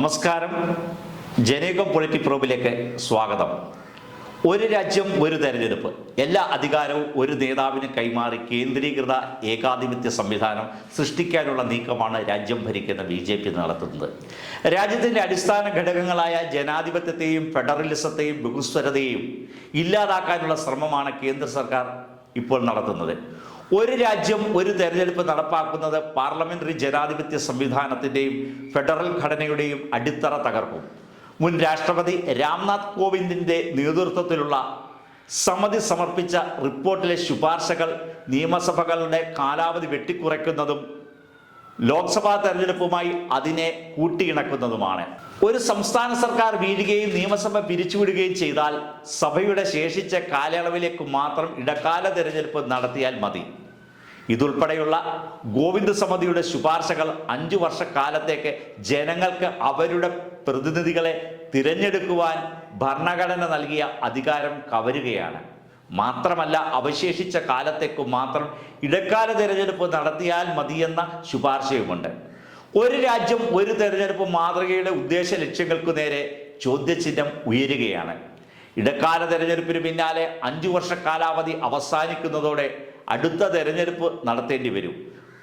നമസ്കാരം. ജനയുഗം പൊളിറ്റി പ്രോബിലേക്ക് സ്വാഗതം. ഒരു രാജ്യം ഒരു തെരഞ്ഞെടുപ്പ്. എല്ലാ അധികാരവും ഒരു നേതാവിന് കൈമാറി കേന്ദ്രീകൃത ഏകാധിപത്യ സംവിധാനം സൃഷ്ടിക്കാനുള്ള നീക്കമാണ് രാജ്യം ഭരിക്കുന്ന ബി ജെ പി നടത്തുന്നത്. രാജ്യത്തിന്റെ അടിസ്ഥാന ഘടകങ്ങളായ ജനാധിപത്യത്തെയും ഫെഡറലിസത്തെയും ബഹുസ്വരതയെയും ഇല്ലാതാക്കാനുള്ള ശ്രമമാണ് കേന്ദ്ര സർക്കാർ ഇപ്പോൾ നടത്തുന്നത്. ഒരു രാജ്യം ഒരു തെരഞ്ഞെടുപ്പ് നടപ്പാക്കുന്നത് പാർലമെന്ററി ജനാധിപത്യ സംവിധാനത്തിന്റെയും ഫെഡറൽ ഘടനയുടെയും അടിത്തറ തകർക്കും. മുൻ രാഷ്ട്രപതി രാംനാഥ് കോവിന്ദിന്റെ നേതൃത്വത്തിലുള്ള സമിതി സമർപ്പിച്ച റിപ്പോർട്ടിലെ ശുപാർശകൾ നിയമസഭകളുടെ കാലാവധി വെട്ടിക്കുറയ്ക്കുന്നതും ലോക്സഭാ തെരഞ്ഞെടുപ്പുമായി അതിനെ കൂട്ടിയിണക്കുന്നതുമാണ്. ഒരു സംസ്ഥാന സർക്കാർ വീഴുകയും നിയമസഭ പിരിച്ചുവിടുകയും ചെയ്താൽ സഭയുടെ ശേഷിച്ച കാലയളവിലേക്ക് മാത്രം ഇടക്കാല തെരഞ്ഞെടുപ്പ് നടത്തിയാൽ മതി. ഇതുൾപ്പെടെയുള്ള ഗോവിന്ദ സമിതിയുടെ ശുപാർശകൾ അഞ്ചു വർഷക്കാലത്തേക്ക് ജനങ്ങൾക്ക് അവരുടെ പ്രതിനിധികളെ തിരഞ്ഞെടുക്കുവാൻ ഭരണഘടന നൽകിയ അധികാരം കവരുകയാണ്. മാത്രമല്ല അവശേഷിച്ച കാലത്തേക്ക് മാത്രം ഇടക്കാല തിരഞ്ഞെടുപ്പ് നടത്തിയാൽ മതിയെന്ന ശുപാർശയുമുണ്ട്. ഒരു രാജ്യം ഒരു തെരഞ്ഞെടുപ്പ് മാതൃകയുടെ ഉദ്ദേശ ലക്ഷ്യങ്ങൾക്കു നേരെ ചോദ്യചിഹ്നം ഉയരുകയാണ്. ഇടക്കാല തെരഞ്ഞെടുപ്പിന് പിന്നാലെ അഞ്ചു വർഷ കാലാവധി അവസാനിക്കുന്നതോടെ അടുത്ത തെരഞ്ഞെടുപ്പ് നടത്തേണ്ടി വരും.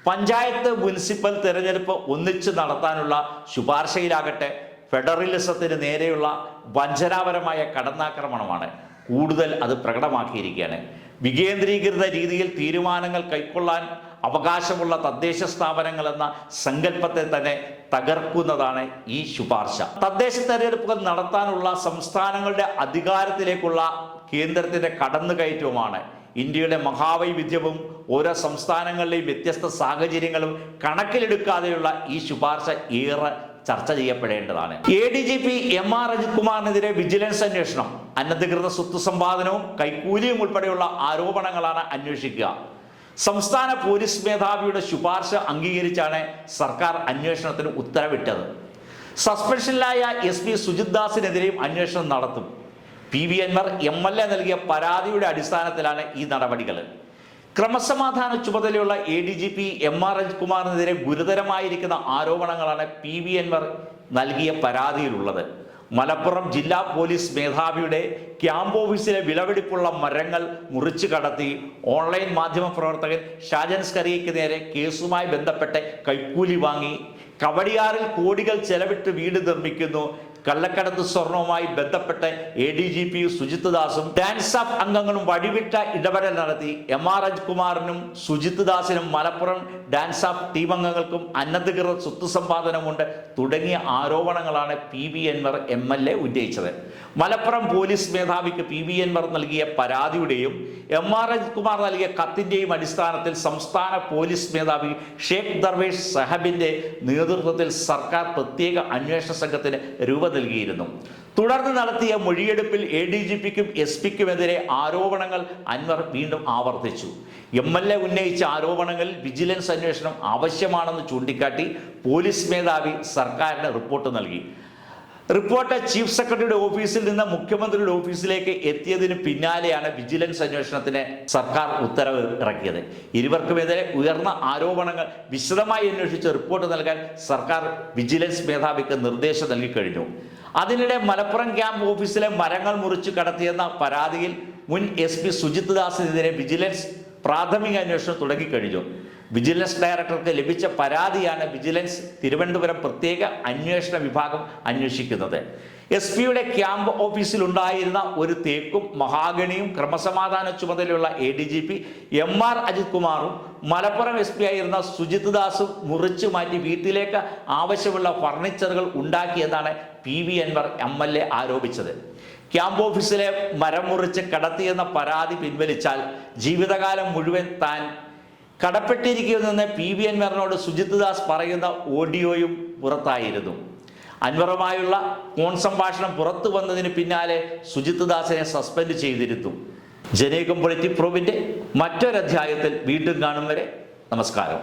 പഞ്ചായത്ത് മുനിസിപ്പൽ തെരഞ്ഞെടുപ്പ് ഒന്നിച്ച് നടത്താനുള്ള ശുപാർശയിലാകട്ടെ ഫെഡറലിസത്തിന് നേരെയുള്ള വഞ്ചനാപരമായ കടന്നാക്രമണമാണ്. കൂടുതൽ അത് പ്രകടമാക്കിയിരിക്കുകയാണ്. വികേന്ദ്രീകൃത രീതിയിൽ തീരുമാനങ്ങൾ കൈക്കൊള്ളാൻ അവകാശമുള്ള തദ്ദേശ സ്ഥാപനങ്ങൾ എന്ന സങ്കല്പത്തെ തന്നെ തകർക്കുന്നതാണ് ഈ ശുപാർശ. തദ്ദേശ തെരഞ്ഞെടുപ്പുകൾ നടത്താനുള്ള സംസ്ഥാനങ്ങളുടെ അധികാരത്തിലേക്കുള്ള കേന്ദ്രത്തിന്റെ കടന്നുകയറ്റവുമാണ്. ഇന്ത്യയുടെ മഹാവൈവിധ്യവും ഓരോ സംസ്ഥാനങ്ങളിലെയും വ്യത്യസ്ത സാഹചര്യങ്ങളും കണക്കിലെടുക്കാതെയുള്ള ഈ ശുപാർശ ഏറെ ചർച്ച ചെയ്യപ്പെടേണ്ടതാണ്. A D G P M R Ajith കുമാറിനെതിരെ vigilance അന്വേഷണം. അനധികൃത സ്വത്ത് സമ്പാദനവും കൈക്കൂലിയും ഉൾപ്പെടെയുള്ള ആരോപണങ്ങളാണ് അന്വേഷിക്കുക. സംസ്ഥാന പോലീസ് മേധാവിയുടെ ശുപാർശ അംഗീകരിച്ചാണ് സർക്കാർ അന്വേഷണത്തിന് ഉത്തരവിട്ടത്. സസ്പെൻഷനിലായ എസ് പി സുജിത് ദാസിനെതിരെയും അന്വേഷണം നടത്തും. P V Anvar M L A നൽകിയ പരാതിയുടെ അടിസ്ഥാനത്തിലാണ് ഈ നടപടികൾ. ക്രമസമാധാന ചുമതലയുള്ള A D G P M R അജിത്കുമാറിനെതിരെ ഗുരുതരമായിരിക്കുന്ന ആരോപണങ്ങളാണ് പി വി എൻവർ നൽകിയ പരാതിയിലുള്ളത്. മലപ്പുറം ജില്ലാ പോലീസ് മേധാവിയുടെ ക്യാമ്പ് ഓഫീസിലെ വിളവെടുപ്പുള്ള മരങ്ങൾ മുറിച്ചു കടത്തി ഓൺലൈൻ മാധ്യമ പ്രവർത്തകൻ ഷാജൻ സ്കറിയയ്ക്ക് നേരെ കേസുമായി ബന്ധപ്പെട്ട് കൈക്കൂലി വാങ്ങി. കവടിയാറിൽ കോടികൾ ചെലവിട്ട് വീട് നിർമ്മിക്കുന്നു. കള്ളക്കടത്ത് സ്വർണവുമായി ബന്ധപ്പെട്ട് A D G P Sujith ദാസും DANSAF അംഗങ്ങളും വഴിവിട്ട ഇടപെടൽ നടത്തി. എം ആർ അജ്കുമാറിനും സുജിത് ദാസിനും മലപ്പുറം ഡാൻസ് ഓഫ് ടീം അംഗങ്ങൾക്കും അനധികൃത സ്വത്ത് സമ്പാദനമുണ്ട് തുടങ്ങിയ ആരോപണങ്ങളാണ് P V Anvar M L A ഉന്നയിച്ചത്. മലപ്പുറം പോലീസ് മേധാവിക്ക് പി വി എൻവർ നൽകിയ പരാതിയുടെയും എം ആർ അജ്കുമാർ നൽകിയ കത്തിന്റെയും അടിസ്ഥാനത്തിൽ സംസ്ഥാന പോലീസ് മേധാവി ഷേഖ് ദർവേഷ് സഹബിന്റെ നേതൃത്വത്തിൽ സർക്കാർ പ്രത്യേക അന്വേഷണ സംഘത്തിന് രൂപ നൽകിയിരുന്നു. തുടർന്ന് നടത്തിയ മൊഴിയെടുപ്പിൽ എ ഡി ജി പിക്കും എസ് പിക്കുമെതിരെ ആരോപണങ്ങൾ അൻവർ വീണ്ടും ആവർത്തിച്ചു. എം എൽ എ ഉന്നയിച്ച ആരോപണങ്ങളിൽ വിജിലൻസ് അന്വേഷണം ആവശ്യമാണെന്ന് ചൂണ്ടിക്കാട്ടി പോലീസ് മേധാവി സർക്കാരിന് റിപ്പോർട്ട് നൽകി. റിപ്പോർട്ട് ചീഫ് സെക്രട്ടറിയുടെ ഓഫീസിൽ നിന്ന് മുഖ്യമന്ത്രിയുടെ ഓഫീസിലേക്ക് എത്തിയതിന് പിന്നാലെയാണ് വിജിലൻസ് അന്വേഷണത്തിന് സർക്കാർ ഉത്തരവ് ഇറക്കിയത്. ഇരുവർക്കുമെതിരെ ഉയർന്ന ആരോപണങ്ങൾ വിശദമായി അന്വേഷിച്ച് റിപ്പോർട്ട് നൽകാൻ സർക്കാർ വിജിലൻസ് മേധാവിക്ക് നിർദ്ദേശം നൽകിക്കഴിഞ്ഞു അതിനിടെ മലപ്പുറം ക്യാമ്പ് ഓഫീസിലെ മരങ്ങൾ മുറിച്ച് കടത്തിയെന്ന പരാതിയിൽ മുൻ എസ് പി സുജിത് ദാസിനെതിരെ വിജിലൻസ് പ്രാഥമിക അന്വേഷണം തുടങ്ങിക്കഴിഞ്ഞു. വിജിലൻസ് ഡയറക്ടർക്ക് ലഭിച്ച പരാതിയാണ് വിജിലൻസ് തിരുവനന്തപുരം പ്രത്യേക അന്വേഷണ വിഭാഗം അന്വേഷിക്കുന്നത്. എസ് പിയുടെ ക്യാമ്പ് ഓഫീസിലുണ്ടായിരുന്ന ഒരു തേക്കും മഹാഗണിയും ക്രമസമാധാന ചുമതലയുള്ള A D G P M R Ajith കുമാറും മലപ്പുറം എസ് പി ആയിരുന്ന സുജിത് ദാസും മുറിച്ചു മാറ്റി വീട്ടിലേക്ക് ആവശ്യമുള്ള ഫർണിച്ചറുകൾ ഉണ്ടാക്കിയെന്നാണ് P V Anvar M L A ആരോപിച്ചത്. Camp ഓഫീസിലെ മരം മുറിച്ച് കടത്തിയെന്ന പരാതി പിൻവലിച്ചാൽ ജീവിതകാലം മുഴുവൻ താൻ കടപ്പെട്ടിരിക്കുമെന്ന് പി വി അൻവറിനോട് സുജിത് ദാസ് പറയുന്ന ഓഡിയോയും പുറത്തായിരുന്നു. അൻവറുമായുള്ള ഫോൺ സംഭാഷണം പുറത്തു വന്നതിന് പിന്നാലെ സുജിത് ദാസിനെ സസ്പെൻഡ് ചെയ്തിരുന്നു. ജനേകം പൊളിറ്റി പ്രൂവിന്റെ മറ്റൊരധ്യായത്തിൽ വീണ്ടും കാണും വരെ. നമസ്കാരം.